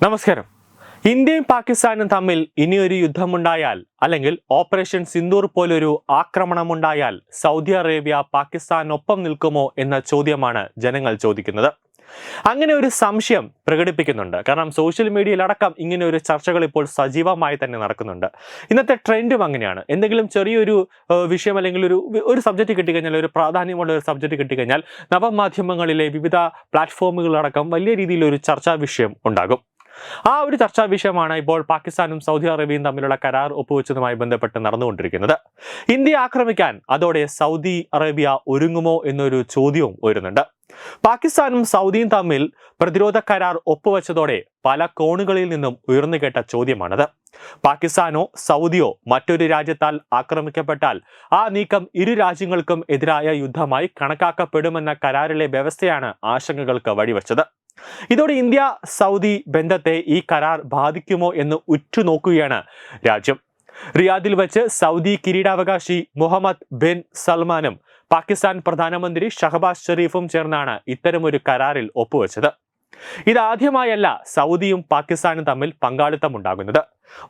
നമസ്കാരം. ഇന്ത്യയും പാകിസ്ഥാനും തമ്മിൽ ഇനിയൊരു യുദ്ധമുണ്ടായാൽ അല്ലെങ്കിൽ ഓപ്പറേഷൻ സിന്ദൂർ പോലൊരു ആക്രമണമുണ്ടായാൽ സൗദി അറേബ്യ പാകിസ്ഥാനൊപ്പം നിൽക്കുമോ എന്ന ചോദ്യമാണ് ജനങ്ങൾ ചോദിക്കുന്നത്. അങ്ങനെ ഒരു സംശയം പ്രകടിപ്പിക്കുന്നുണ്ട്. കാരണം സോഷ്യൽ മീഡിയയിലടക്കം ഇങ്ങനെ ഒരു ചർച്ചകൾ ഇപ്പോൾ സജീവമായി തന്നെ നടക്കുന്നുണ്ട്. ഇന്നത്തെ ട്രെൻഡും അങ്ങനെയാണ്. എന്തെങ്കിലും ചെറിയൊരു വിഷയം അല്ലെങ്കിൽ ഒരു ഒരു സബ്ജക്റ്റ് കിട്ടിക്കഴിഞ്ഞാൽ ഒരു പ്രാധാന്യമുള്ള ഒരു സബ്ജക്റ്റ് കിട്ടിക്കഴിഞ്ഞാൽ നവമാധ്യമങ്ങളിലെ വിവിധ പ്ലാറ്റ്ഫോമുകളടക്കം വലിയ രീതിയിൽ ഒരു ചർച്ചാ വിഷയം ഉണ്ടാകും. ആ ഒരു ചർച്ചാ വിഷയമാണ് ഇപ്പോൾ പാകിസ്ഥാനും സൗദി അറേബ്യയും തമ്മിലുള്ള കരാർ ഒപ്പുവെച്ചതുമായി ബന്ധപ്പെട്ട് നടന്നുകൊണ്ടിരിക്കുന്നത്. ഇന്ത്യ ആക്രമിക്കാൻ അതോടെ സൗദി അറേബ്യ ഒരുങ്ങുമോ എന്നൊരു ചോദ്യവും ഉയരുന്നുണ്ട്. പാകിസ്ഥാനും സൗദിയും തമ്മിൽ പ്രതിരോധ കരാർ ഒപ്പുവെച്ചതോടെ പല കോണുകളിൽ നിന്നും ഉയർന്നു കേട്ട ചോദ്യമാണത്. പാകിസ്ഥാനോ സൗദിയോ മറ്റൊരു രാജ്യത്താൽ ആക്രമിക്കപ്പെട്ടാൽ ആ നീക്കം ഇരു രാജ്യങ്ങൾക്കും എതിരായ യുദ്ധമായി കണക്കാക്കപ്പെടുമെന്ന കരാറിലെ വ്യവസ്ഥയാണ് ആശങ്കകൾക്ക് വഴിവെച്ചത്. ഇതോടെ ഇന്ത്യ സൗദി ബന്ധത്തെ ഈ കരാർ ബാധിക്കുമോ എന്ന് ഉറ്റുനോക്കുകയാണ് രാജ്യം. റിയാദിൽ വെച്ച് സൗദി കിരീടാവകാശി മുഹമ്മദ് ബിൻ സൽമാനും പാകിസ്ഥാൻ പ്രധാനമന്ത്രി ഷഹബാസ് ഷെരീഫും ചേർന്നാണ് ഇത്തരമൊരു കരാറിൽ ഒപ്പുവെച്ചത്. ഇതാദ്യമായല്ല സൗദിയും പാകിസ്ഥാനും തമ്മിൽ പങ്കാളിത്തമുണ്ടാകുന്നത്.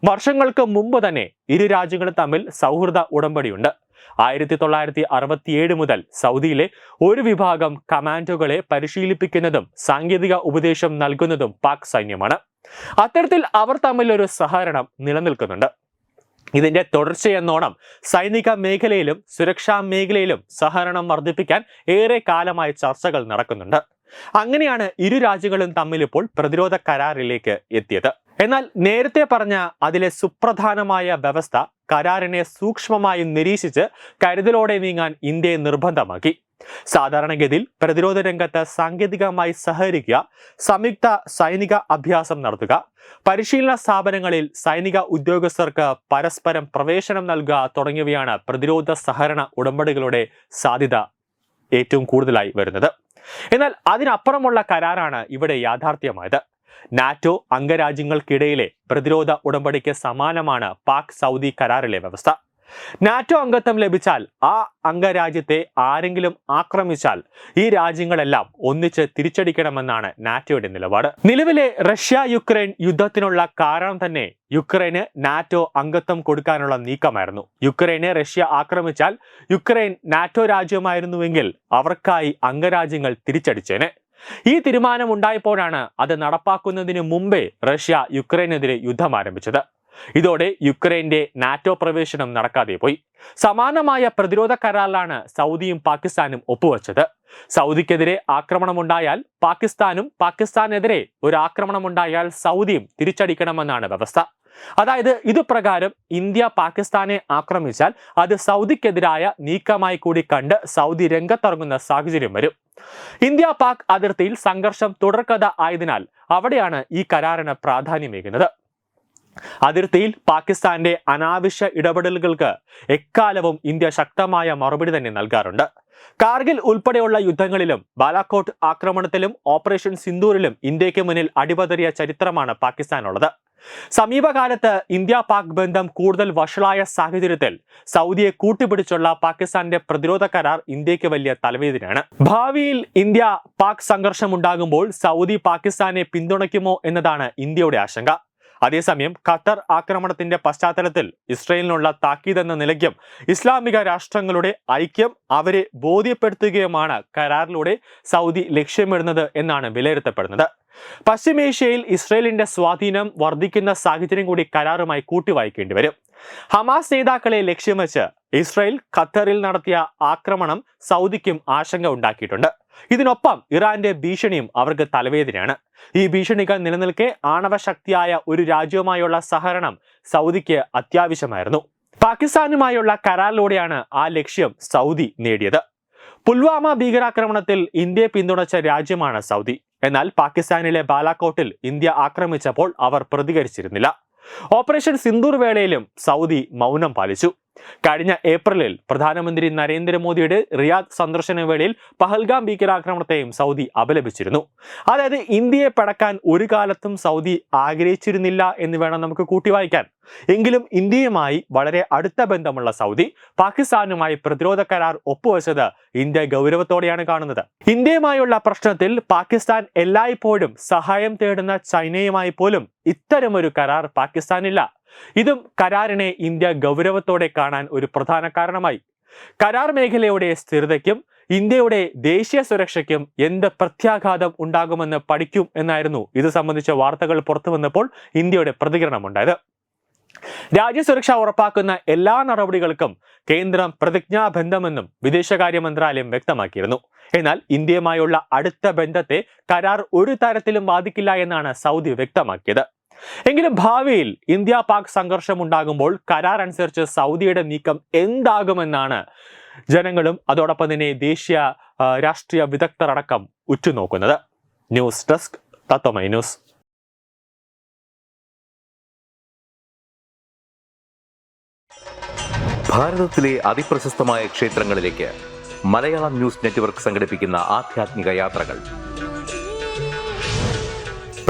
വർഷങ്ങൾക്ക് മുമ്പ് തന്നെ ഇരു രാജ്യങ്ങളും തമ്മിൽ സൗഹൃദ ഉടമ്പടിയുണ്ട്. ആയിരത്തി തൊള്ളായിരത്തി അറുപത്തിയേഴ് മുതൽ സൗദിയിലെ ഒരു വിഭാഗം കമാൻഡോകളെ പരിശീലിപ്പിക്കുന്നതും സാങ്കേതിക ഉപദേശം നൽകുന്നതും പാക് സൈന്യമാണ്. അത്തരത്തിൽ അവർ തമ്മിലൊരു സഹകരണം നിലനിൽക്കുന്നുണ്ട്. ഇതിന്റെ തുടർച്ചയെന്നോണം സൈനിക മേഖലയിലും സുരക്ഷാ മേഖലയിലും സഹകരണം വർദ്ധിപ്പിക്കാൻ ഏറെ കാലമായി ചർച്ചകൾ നടക്കുന്നുണ്ട്. അങ്ങനെയാണ് ഇരു രാജ്യങ്ങളും തമ്മിൽ ഇപ്പോൾ പ്രതിരോധ കരാറിലേക്ക് എത്തിയത്. എന്നാൽ നേരത്തെ പറഞ്ഞ അതിലെ സുപ്രധാനമായ വ്യവസ്ഥ കരാറിനെ സൂക്ഷ്മമായി നിരീക്ഷിച്ച് കരുതലോടെ നീങ്ങാൻ ഇന്ത്യയെ നിർബന്ധമാക്കി. സാധാരണഗതിയിൽ പ്രതിരോധ രംഗത്ത് സാങ്കേതികമായി സഹകരിക്കുക സംയുക്ത സൈനിക അഭ്യാസം നടത്തുക പരിശീലന സ്ഥാപനങ്ങളിൽ സൈനിക ഉദ്യോഗസ്ഥർക്ക് പരസ്പരം പ്രവേശനം നൽകുക തുടങ്ങിയവയാണ് പ്രതിരോധ സഹകരണ ഉടമ്പടികളുടെ സാധ്യത ഏറ്റവും കൂടുതലായി വരുന്നത്. എന്നാൽ അതിനപ്പുറമുള്ള കരാറാണ് ഇവിടെ യാഥാർത്ഥ്യമായത്. നാറ്റോ അംഗരാജ്യങ്ങൾക്കിടയിലെ പ്രതിരോധ ഉടമ്പടിക്ക് സമാനമാണ് പാക് സൗദി കരാറിലെ വ്യവസ്ഥ. നാറ്റോ അംഗത്വം ലഭിച്ചാൽ ആ അംഗരാജ്യത്തെ ആരെങ്കിലും ആക്രമിച്ചാൽ ഈ രാജ്യങ്ങളെല്ലാം ഒന്നിച്ച് തിരിച്ചടിക്കണമെന്നാണ് നാറ്റോയുടെ നിലപാട്. നിലവിലെ റഷ്യ യുക്രൈൻ യുദ്ധത്തിനുള്ള കാരണം തന്നെ യുക്രൈന് നാറ്റോ അംഗത്വം കൊടുക്കാനുള്ള നീക്കമായിരുന്നു. യുക്രൈനെ റഷ്യ ആക്രമിച്ചാൽ യുക്രൈൻ നാറ്റോ രാജ്യമായിരുന്നുവെങ്കിൽ അവർക്കായി അംഗരാജ്യങ്ങൾ തിരിച്ചടിച്ചേനെ. ഈ തീരുമാനം ഉണ്ടായപ്പോഴാണ് അത് നടപ്പാക്കുന്നതിന് മുമ്പേ റഷ്യ യുക്രൈനെതിരെ യുദ്ധം ആരംഭിച്ചത്. ഇതോടെ യുക്രൈന്റെ നാറ്റോ പ്രവേശനം നടക്കാതെ പോയി. സമാനമായ പ്രതിരോധ കരാറിലാണ് സൗദിയും പാകിസ്ഥാനും ഒപ്പുവച്ചത്. സൗദിക്കെതിരെ ആക്രമണമുണ്ടായാൽ പാകിസ്ഥാനും പാകിസ്ഥാനെതിരെ ഒരു ആക്രമണമുണ്ടായാൽ സൗദിയും തിരിച്ചടിക്കണമെന്നാണ് വ്യവസ്ഥ. അതായത് ഇതുപ്രകാരം ഇന്ത്യ പാകിസ്ഥാനെ ആക്രമിച്ചാൽ അത് സൗദിക്കെതിരായ നീക്കമായി കൂടി കണ്ട് സൗദി രംഗത്തിറങ്ങുന്ന സാഹചര്യം വരും. ഇന്ത്യ പാക് അതിർത്തിയിൽ സംഘർഷം തുടർക്കഥ ആയതിനാൽ അവിടെയാണ് ഈ കരാറിന് പ്രാധാന്യമേകുന്നത്. അതിർത്തിയിൽ പാകിസ്ഥാന്റെ അനാവശ്യ ഇടപെടലുകൾക്ക് എക്കാലവും ഇന്ത്യ ശക്തമായ മറുപടി തന്നെ നൽകാറുണ്ട്. കാർഗിൽ ഉൾപ്പെടെയുള്ള യുദ്ധങ്ങളിലും ബാലാക്കോട്ട് ആക്രമണത്തിലും ഓപ്പറേഷൻ സിന്ദൂരിലും ഇന്ത്യയ്ക്ക് മുന്നിൽ അടിപതറിയ ചരിത്രമാണ് പാകിസ്ഥാനുള്ളത്. സമീപകാലത്ത് ഇന്ത്യ പാക് ബന്ധം കൂടുതൽ വഷളായ സാഹചര്യത്തിൽ സൗദിയെ കൂട്ടിപ്പിടിച്ചുള്ള പാകിസ്ഥാന്റെ പ്രതിരോധ കരാർ ഇന്ത്യയ്ക്ക് വലിയ തലവേദനയാണ്. ഭാവിയിൽ ഇന്ത്യ പാക് സംഘർഷം ഉണ്ടാകുമ്പോൾ സൗദി പാകിസ്ഥാനെ പിന്തുണയ്ക്കുമോ എന്നതാണ് ഇന്ത്യയുടെ ആശങ്ക. അതേസമയം ഖത്തർ ആക്രമണത്തിന്റെ പശ്ചാത്തലത്തിൽ ഇസ്രയേലിനുള്ള താക്കീതെന്ന നിലയ്ക്കും ഇസ്ലാമിക രാഷ്ട്രങ്ങളുടെ ഐക്യം അവരെ ബോധ്യപ്പെടുത്തുകയുമാണ് കരാറിലൂടെ സൗദി ലക്ഷ്യമിടുന്നത് എന്നാണ് വിലയിരുത്തപ്പെടുന്നത്. പശ്ചിമേഷ്യയിൽ ഇസ്രയേലിന്റെ സ്വാധീനം വർദ്ധിക്കുന്ന സാഹചര്യം കൂടി കരാറുമായി കൂട്ടിവായിക്കേണ്ടി വരും. ഹമാസ് നേതാക്കളെ ലക്ഷ്യം വെച്ച് ഇസ്രയേൽ ഖത്തറിൽ നടത്തിയ ആക്രമണം സൗദിക്കും ആശങ്ക ഉണ്ടാക്കിയിട്ടുണ്ട്. ഇതിനൊപ്പം ഇറാന്റെ ഭീഷണിയും അവർക്ക് തലവേദനയാണ്. ഈ ഭീഷണികൾ നിലനിൽക്കെ ആണവശക്തിയായ ഒരു രാജ്യവുമായുള്ള സഹകരണം സൗദിക്ക് അത്യാവശ്യമായിരുന്നു. പാകിസ്ഥാനുമായുള്ള കരാറിലൂടെയാണ് ആ ലക്ഷ്യം സൗദി നേടിയത്. പുൽവാമ ഭീകരാക്രമണത്തിൽ ഇന്ത്യയെ പിന്തുണച്ച രാജ്യമാണ് സൗദി. എന്നാൽ പാകിസ്ഥാനിലെ ബാലാക്കോട്ടിൽ ഇന്ത്യ ആക്രമിച്ചപ്പോൾ അവർ പ്രതികരിച്ചിരുന്നില്ല. ഓപ്പറേഷൻ സിന്ദൂർ വേളയിലും സൗദി മൗനം പാലിച്ചു. കഴിഞ്ഞ ഏപ്രിലിൽ പ്രധാനമന്ത്രി നരേന്ദ്രമോദിയുടെ റിയാദ് സന്ദർശന വേളയിൽ പഹൽഗാം ഭീകരാക്രമണത്തെയും സൗദി അപലപിച്ചിരുന്നു. അതായത് ഇന്ത്യയെ പടക്കാൻ ഒരു കാലത്തും സൗദി ആഗ്രഹിച്ചിരുന്നില്ല എന്ന് വേണം നമുക്ക് കൂട്ടി വായിക്കാൻ. എങ്കിലും ഇന്ത്യയുമായി വളരെ അടുത്ത ബന്ധമുള്ള സൗദി പാകിസ്ഥാനുമായി പ്രതിരോധ കരാർ ഒപ്പുവെച്ചത് ഇന്ത്യ ഗൗരവത്തോടെയാണ് കാണുന്നത്. ഇന്ത്യയുമായുള്ള പ്രശ്നത്തിൽ പാകിസ്ഥാൻ എല്ലായ്പ്പോഴും സഹായം തേടുന്ന ചൈനയുമായി പോലും ഇത്തരമൊരു കരാർ പാകിസ്ഥാനില്ല. ഇതും കരാറിനെ ഇന്ത്യ ഗൗരവത്തോടെ കാണാൻ ഒരു പ്രധാന കാരണമായി. കരാർ മേഖലയുടെ സ്ഥിരതയ്ക്കും ഇന്ത്യയുടെ ദേശീയ സുരക്ഷയ്ക്കും എന്ത് പ്രത്യാഘാതം ഉണ്ടാകുമെന്ന് പഠിക്കും എന്നായിരുന്നു ഇത് സംബന്ധിച്ച വാർത്തകൾ പുറത്തു വന്നപ്പോൾ ഇന്ത്യയുടെ പ്രതികരണമുണ്ടായത് രാജ്യസുരക്ഷ ഉറപ്പാക്കുന്ന എല്ലാ നടപടികൾക്കും കേന്ദ്രം പ്രതിജ്ഞാബന്ധമെന്നും വിദേശകാര്യ മന്ത്രാലയം വ്യക്തമാക്കിയിരുന്നു. എന്നാൽ ഇന്ത്യയുമായുള്ള അടുത്ത ബന്ധത്തെ കരാർ ഒരു തരത്തിലും ബാധിക്കില്ല എന്നാണ് സൗദി വ്യക്തമാക്കിയത്. എങ്കിലും ഭാവിയിൽ ഇന്ത്യ പാക് സംഘർഷം ഉണ്ടാകുമ്പോൾ കരാർ അനുസരിച്ച് സൗദിയുടെ നീക്കം എന്താകുമെന്നാണ് ജനങ്ങളും അതോടൊപ്പം തന്നെ ദേശീയ രാഷ്ട്രീയ വിദഗ്ധർ അടക്കം ഉറ്റുനോക്കുന്നത്. News desk Tatwamayi news. ഭാരതത്തിലെ അതിപ്രശസ്തമായ ക്ഷേത്രങ്ങളിലേക്ക് മലയാളം ന്യൂസ് നെറ്റ്വർക്ക് യാത്രകൾ.